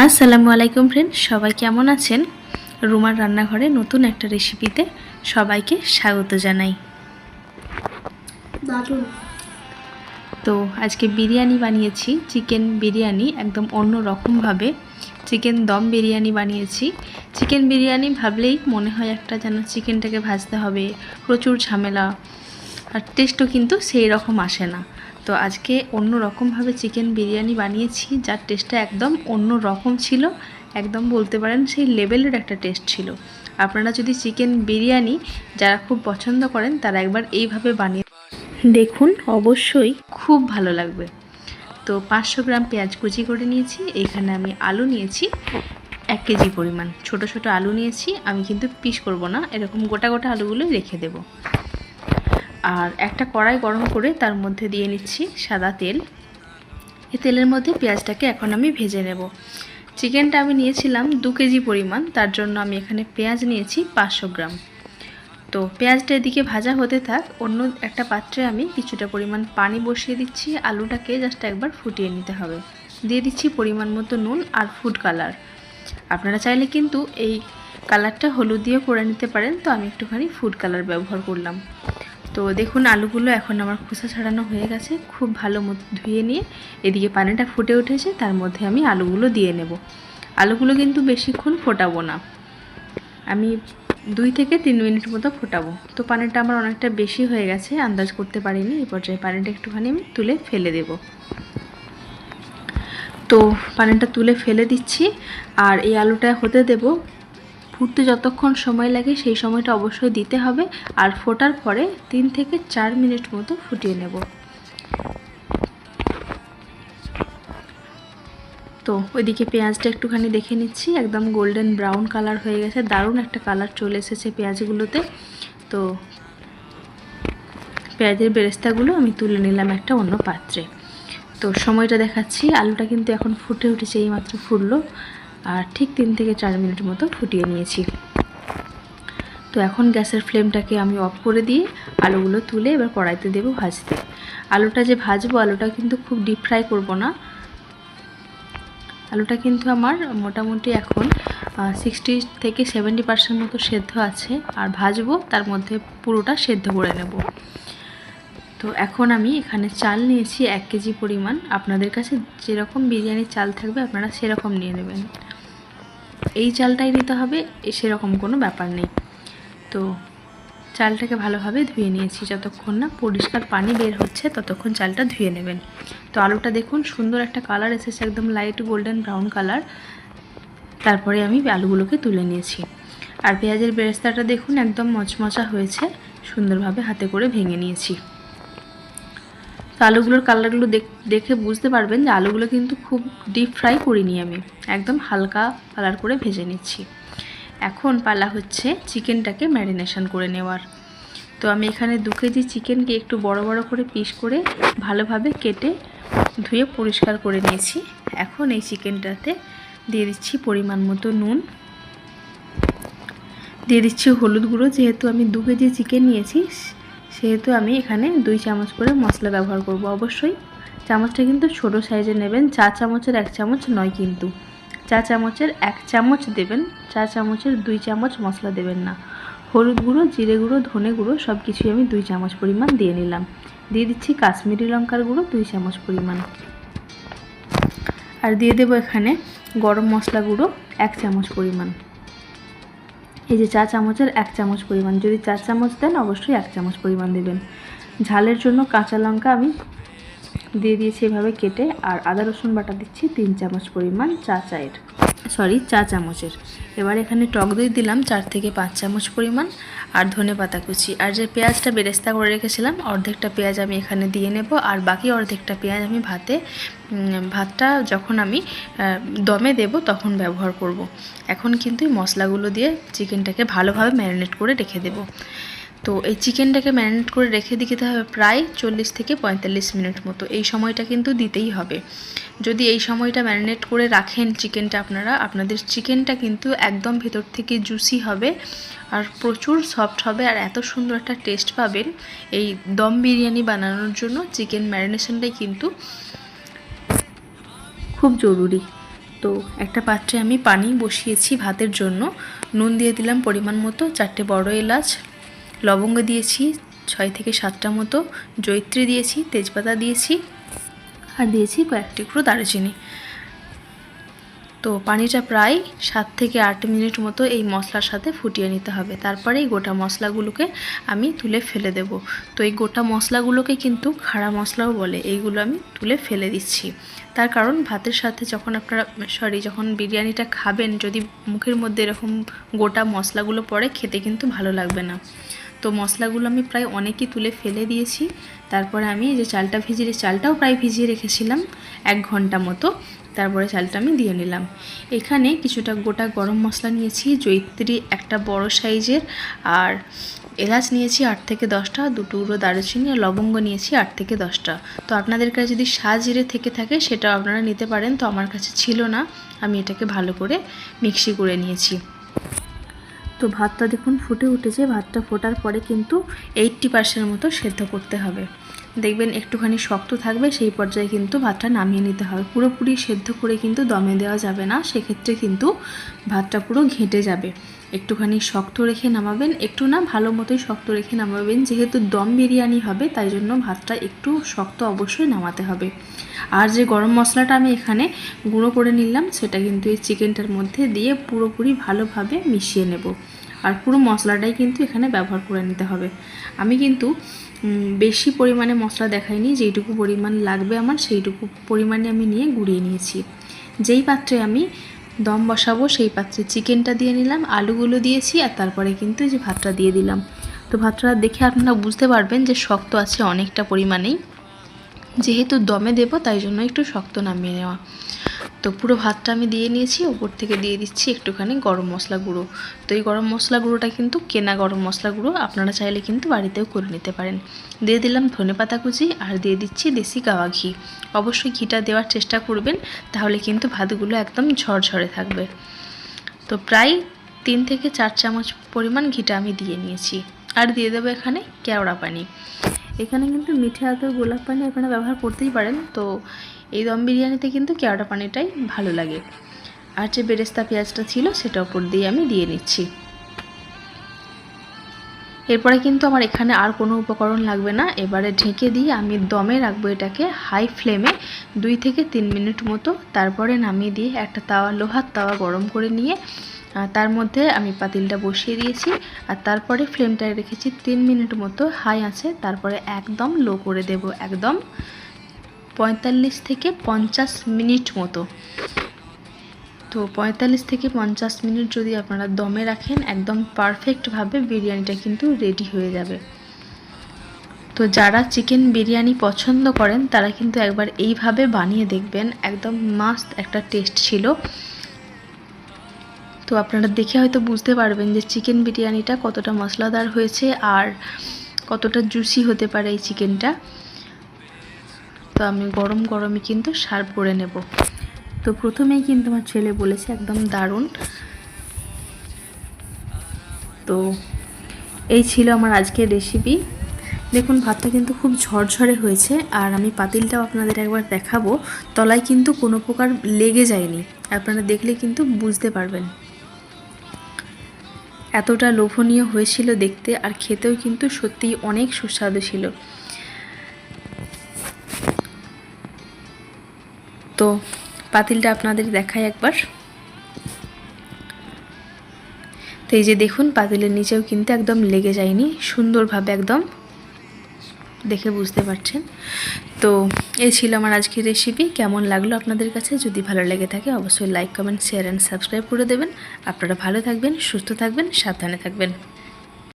আসসালামু আলাইকুম ফ্রেন্ড সবাই কেমন আছেন? রুমার রান্নাঘরে নতুন একটা রেসিপিতে সবাইকে স্বাগত জানাই। তো আজকে বিরিয়ানি বানিয়েছি চিকেন বিরিয়ানি একদম অন্য রকমভাবে চিকেন দম বিরিয়ানি বানিয়েছি। চিকেন বিরিয়ানি ভাবলেই মনে হয় একটা যেন চিকেনটাকে ভাজতে হবে প্রচুর ঝামেলা। আর টেস্টও কিন্তু সেই রকম আসে না। তো আজকে অন্য রকমভাবে চিকেন বিরিয়ানি বানিয়েছি, যার টেস্টটা একদম অন্য রকম ছিল। একদম বলতে পারেন সেই লেভেলের একটা টেস্ট ছিল। আপনারা যদি চিকেন বিরিয়ানি যারা খুব পছন্দ করেন, তারা একবার এইভাবে বানিয়ে দেখুন, অবশ্যই খুব ভালো লাগবে। তো পাঁচশো গ্রাম পেঁয়াজ কুচি করে নিয়েছি, এখানে আমি আলু নিয়েছি এক কেজি পরিমাণ। ছোট ছোট আলু নিয়েছি, আমি কিন্তু পিস করব না, এরকম গোটা গোটা আলুগুলো রেখে দেব। আর একটা কড়াই গরম করে তার মধ্যে দিয়ে নিচ্ছি সাদা তেল। এই তেলের মধ্যে পেঁয়াজটাকে এখন আমি ভেজে নেব। চিকেনটা আমি নিয়েছিলাম দু কেজি পরিমাণ, তার জন্য আমি এখানে পেঁয়াজ নিয়েছি পাঁচশো গ্রাম। তো পেঁয়াজটা এদিকে ভাজা হতে থাক, অন্য একটা পাত্রে আমি কিছুটা পরিমাণ পানি বসিয়ে দিচ্ছি, আলুটাকে জাস্ট একবার ফুটিয়ে নিতে হবে। দিয়ে দিচ্ছি পরিমাণ মতো নুন আর ফুড কালার আপনারা চাইলে কিন্তু এই কালারটা হলুদ দিয়ে করে নিতে পারেন, তো আমি একটুখানি ফুড কালার ব্যবহার করলাম। তো দেখুন, আলুগুলো এখন আমার খোসা ছাড়ানো হয়ে গেছে। খুব ভালো মতো ধুয়ে নিয়ে এদিকে পানিটা ফুটে উঠেছে, তার মধ্যে আমি আলুগুলো দিয়ে নেব। আলুগুলো কিন্তু বেশিক্ষণ ফোটাবো না। আমি দুই থেকে তিন মিনিট মতো ফোটাবো। তো পানিটা আমার অনেকটা বেশি হয়ে গেছে, আন্দাজ করতে পারিনি। এই পর্যায়ে পানিটা একটুখানি আমি তুলে ফেলে দেব। তো পানিটা তুলে ফেলে দিচ্ছি। আর এই আলুটা হতে দেব ফুটতে যতক্ষণ সময় লাগে সেই সময়টা অবশ্যই দিতে হবে আর ফোটার পরে তিন থেকে চার মিনিট মতো ফুটিয়ে নেব। তো ওইদিকে পেঁয়াজটা একটুখানি দেখে নিচ্ছি, একদম গোল্ডেন ব্রাউন কালার হয়ে গেছে, দারুণ একটা কালার চলে এসেছে পেঁয়াজগুলোতে। তো পেঁয়াজের বেরেস্তাগুলো আমি তুলে নিলাম একটা অন্য পাত্রে। তো সময়টা দেখাচ্ছি, আলুটা কিন্তু এখন ফুটে উঠেছে এই মাত্র ফুটলো। আর ঠিক তিন থেকে চার মিনিট মতো ফুটিয়ে নিয়েছি। তো এখন গ্যাসের ফ্লেমটাকে আমি অফ করে দিয়ে আলুগুলো তুলে এবার কড়াইতে দেবো ভাজতে। আলুটা যে ভাজবো, আলুটা কিন্তু খুব ডিপ ফ্রাই করব না। আলুটা কিন্তু আমার মোটামুটি এখন সিক্সটি থেকে সেভেন্টি পার্সেন্ট মতো সেদ্ধ আছে। আর ভাজবো, তার মধ্যে পুরোটা সেদ্ধ করে নেব। তো এখন আমি এখানে চাল নিয়েছি এক কেজি পরিমাণ। আপনাদের কাছে যেরকম বিরিয়ানির চাল থাকবে, আপনারা সেরকম নিয়ে নেবেন। এই চালটাই নিতে হবে সেরকম কোনো ব্যাপার নেই। তো চালটাকে ভালোভাবে ধুয়ে নিয়েছি যতক্ষণ না পরিষ্কার পানি বের হচ্ছে ততক্ষণ চালটা ধুয়ে নেবেন। তো আলুটা দেখুন, সুন্দর একটা কালার এসেছে, একদম লাইট গোল্ডেন ব্রাউন কালার তারপরে আমি আলুগুলোকে তুলে নিয়েছি। আর পেঁয়াজের বেরেস্তাটা দেখুন, একদম মচমচা হয়েছে, সুন্দরভাবে হাতে করে ভেঙে নিয়েছি। তো আলুগুলোর কালারগুলো দেখে বুঝতে পারবেন যে আলুগুলো কিন্তু খুব ডিপ ফ্রাই করিনি আমি। একদম হালকা কালার করে ভেজে নিচ্ছি। এখন পালা হচ্ছে চিকেনটাকে ম্যারিনেশন করে নেওয়ার। তো আমি এখানে দু কেজি চিকেনকে একটু বড় বড় করে পিস করে ভালোভাবে কেটে ধুয়ে পরিষ্কার করে নিয়েছি। এখন এই চিকেনটাতে দিয়ে দিচ্ছি পরিমাণ মতো নুন। দিয়ে দিচ্ছি হলুদ গুঁড়ো, যেহেতু আমি দু কেজি চিকেন নিয়েছি সেহেতু আমি এখানে দুই চামচ করে মশলা ব্যবহার করব অবশ্যই। চামচটা কিন্তু ছোট সাইজে নেবেন, চা চামচের এক চামচ নয় কিন্তু। চা চামচের এক চামচ দেবেন, চা চামচের দুই চামচ মশলা দেবেন না। হলুদ গুঁড়ো, জিরে গুঁড়ো, ধনে গুঁড়ো সব কিছুই আমি দুই চামচ পরিমাণ দিয়ে নিলাম। দিয়ে দিচ্ছি কাশ্মীরি লঙ্কার গুঁড়ো দুই চামচ পরিমাণ। আর দিয়ে দেবো এখানে গরম মশলা গুঁড়ো এক চামচ পরিমাণ। এই যে চা চামচের এক চামচ পরিমাণ, যদি চার চামচ দেন অবশ্যই এক চামচ পরিমাণ দেবেন। ঝালের জন্য কাঁচা লঙ্কা আমি দিয়ে দিয়েছি এভাবে কেটে, আর আদা রসুন বাটা দিচ্ছি তিন চামচ পরিমাণ চা চায়ের সরি চা চামচের। এবার এখানে টক দই দিলাম, চার থেকে পাঁচ চামচ পরিমাণ। আর ধনে পাতা কুচি আর যে পেঁয়াজটা বেরেস্তা করে রেখেছিলাম, অর্ধেকটা পেঁয়াজ আমি এখানে দিয়ে নেব, আর বাকি অর্ধেকটা পেঁয়াজ আমি ভাতে ভাতটা যখন আমি দমে দেব তখন ব্যবহার করব। এখন কিন্তু মশলাগুলো দিয়ে চিকেনটাকে ভালোভাবে ম্যারিনেট করে রেখে দেবো তো এই চিকেনটাকে ম্যারিনেট করে রেখে দিতে হবে প্রায় চল্লিশ থেকে পঁয়তাল্লিশ মিনিট মতো। এই সময়টা কিন্তু দিতেই হবে। যদি এই সময়টা ম্যারিনেট করে রাখেন চিকেনটা আপনারা, আপনাদের চিকেনটা কিন্তু একদম ভেতর থেকে জুসি হবে আর প্রচুর সফট হবে আর এত সুন্দর একটা টেস্ট পাবেন এই দম বিরিয়ানি বানানোর জন্য। চিকেন ম্যারিনেশনটাই কিন্তু খুব জরুরি। তো একটা পাত্রে আমি পানি বসিয়েছি ভাতের জন্য। নুন দিয়ে দিলাম পরিমাণ মতো, চারটে বড় এলাচ লবঙ্গ দিয়েছি, ছয় থেকে সাতটা মতো জৈত্রী দিয়েছি, তেজপাতা দিয়েছি, আর দিয়েছি কয়েক টুকরো দারুচিনি। তো পানিটা প্রায় সাত থেকে আট মিনিট মতো এই মশলার সাথে ফুটিয়ে নিতে হবে। তারপরে এই গোটা মশলাগুলোকে আমি তুলে ফেলে দেব। তো এই গোটা মশলাগুলোকে কিন্তু খাড়া মশলাও বলে, এইগুলো আমি তুলে ফেলে দিচ্ছি। তার কারণ ভাতের সাথে যখন আপনারা, সরি, যখন বিরিয়ানিটা খাবেন, যদি মুখের মধ্যে এরকম গোটা মশলাগুলো পড়ে, খেতে কিন্তু ভালো লাগবে না। তো মশলাগুলো আমি প্রায় অনেকই তুলে ফেলে দিয়েছি। তারপরে আমি যে চালটা ভিজিয়ে চালটাও প্রায় ভিজিয়ে রেখেছিলাম এক ঘণ্টা মতো। তারপরে চালটা আমি দিয়ে নিলাম। এখানে কিছুটা গোটা গরম মশলা নিয়েছি জৈত্রী একটা বড় সাইজের, আর এলাচ নিয়েছি আট থেকে দশটা, দুটো উড়ো দারুচিনি আর লবঙ্গ নিয়েছি আট থেকে দশটা। তো আপনাদের কাছে যদি সাজিরে থেকে থাকে সেটা আপনারা নিতে পারেন, তো আমার কাছে ছিল না। আমি এটাকে ভালো করে মিক্সি করে নিয়েছি। তো ভাতটা দেখুন ফুটে উঠেছে, ভাতটা ফোটার পরে কিন্তু এইট্টি পার্সেন্টের মতো সেদ্ধ করতে হবে। দেখবেন একটুখানি শক্ত থাকবে, সেই পর্যায়ে কিন্তু ভাতটা নামিয়ে নিতে হবে। পুরোপুরি সেদ্ধ করে কিন্তু দমে দেওয়া যাবে না, সেক্ষেত্রে কিন্তু ভাতটা পুরো ঘেঁটে যাবে। একটুখানি শক্ত রেখে নামাবেন, একটু না ভালো মতোই শক্ত রেখে নামাবেন, যেহেতু দম বিরিয়ানি হবে, তাই জন্য ভাতটা একটু শক্ত অবশ্যই নামাতে হবে। আর যে গরম মশলাটা আমি এখানে গুঁড়ো করে নিলাম, সেটা কিন্তু এই চিকেনটার মধ্যে দিয়ে পুরোপুরি ভালোভাবে মিশিয়ে নেব। আর পুরো মশলাটাই কিন্তু এখানে ব্যবহার করে নিতে হবে। আমি কিন্তু বেশি পরিমাণে মশলা দেখাইনি, যেইটুকু পরিমাণ লাগবে আমার, সেইটুকু পরিমাণে আমি নিয়ে গুঁড়িয়ে নিয়েছি। যেই পাত্রে আমি দম বসাবো, সেই পাত্রে চিকেনটা দিয়ে নিলাম, আলুগুলো দিয়েছি আর তারপরে কিন্তু যে ভাতটা দিয়ে দিলাম। তো ভাতটা দেখে আপনারা বুঝতে পারবেন যে শক্ত আছে অনেকটা পরিমাণেই। যেহেতু দমে দেব, তাই জন্য একটু শক্ত নামিয়ে নেওয়া। তো পুরো ভাতটা আমি দিয়ে নিয়েছি, ওপর থেকে দিয়ে দিচ্ছি একটুখানি গরম মশলা গুঁড়ো। তো এই গরম মশলা গুঁড়োটা কিন্তু কেনা গরম মশলা গুঁড়ো, আপনারা চাইলে কিন্তু বাড়িতেও করে নিতে পারেন। দিয়ে দিলাম ধনে পাতা কুচি আর দিয়ে দিচ্ছি দেশি গাওয়া ঘি। অবশ্যই ঘিটা দেওয়ার চেষ্টা করবেন, তাহলে কিন্তু ভাতগুলো একদম ঝরঝরে থাকবে। তো প্রায় তিন থেকে চার চামচ পরিমাণ ঘিটা আমি দিয়ে নিয়েছি। আর দিয়ে দেবো এখানে কেওড়া পানি। এখানে কিন্তু মিঠে আতর গোলাপ পানি আপনারা ব্যবহার করতেই পারেন। তো এই দম বিরিয়ানিতে কিন্তু কেওড়া পানিটাই ভালো লাগে। আর যে বেরেস্তা পেঁয়াজটা ছিল সেটা ওপর দিয়ে আমি দিয়ে নিচ্ছি। এরপরে কিন্তু আমার এখানে আর কোনো উপকরণ লাগবে না। এবারে ঢেকে দিয়ে আমি দমে রাখব এটাকে হাই ফ্লেমে দুই থেকে তিন মিনিট মতো। তারপরে নামিয়ে দিয়ে একটা তাওয়া, লোহার তাওয়া গরম করে নিয়ে তার মধ্যে আমি পাতিলটা বসিয়ে দিয়েছি আর তারপরে ফ্লেমটা রেখেছি তিন মিনিট মতো। হাই আছে, তারপরে একদম লো করে দেব, একদম পঁয়তাল্লিশ থেকে পঞ্চাশ মিনিট মতো। তো পঁয়তাল্লিশ থেকে পঞ্চাশ মিনিট যদি আপনারা দমে রাখেন, একদম পারফেক্টভাবে বিরিয়ানিটা কিন্তু রেডি হয়ে যাবে। তো যারা চিকেন বিরিয়ানি পছন্দ করেন, তারা কিন্তু একবার এইভাবে বানিয়ে দেখবেন, একদম মাস্ত একটা টেস্ট ছিল। তো আপনারা দেখে হয়তো বুঝতে পারবেন যে চিকেন বিরিয়ানিটা কতটা মশলাদার হয়েছে আর কতটা জুসি হতে পারে এই চিকেনটা। তো আমি গরম গরমই কিন্তু সার্ভ করে নেব। তো প্রথমেই কিন্তু আমার ছেলে বলেছে একদম দারুণ। তো এই ছিল আমার আজকের রেসিপি দেখুন, ভাতটা কিন্তু খুব ঝরঝরে হয়েছে আর আমি পাতিলটাও আপনাদের একবার দেখাবো। তলায় কিন্তু কোনো প্রকার লেগে যায়নি। আপনারা দেখলে কিন্তু বুঝতে পারবেন। এতটা লোভনীয় হয়েছিল দেখতে আর খেতেও কিন্তু সত্যিই অনেক সুস্বাদু ছিল। তো, পাতিলটা আপনাদের দেখাই একবার। তো এই যে দেখুন, পাতিলের নিচেও কিন্তু একদম লেগে যায়নি, সুন্দরভাবে একদম। দেখে বুঝতে পারছেন। তো এই ছিল আমার আজকের রেসিপি কেমন লাগল আপনাদের কাছে? যদি ভালো লেগে থাকে, অবশ্যই like comment share and subscribe করে দেবেন। আপনারা ভালো থাকবেন, সুস্থ থাকবেন, সাবধানে থাকবেন।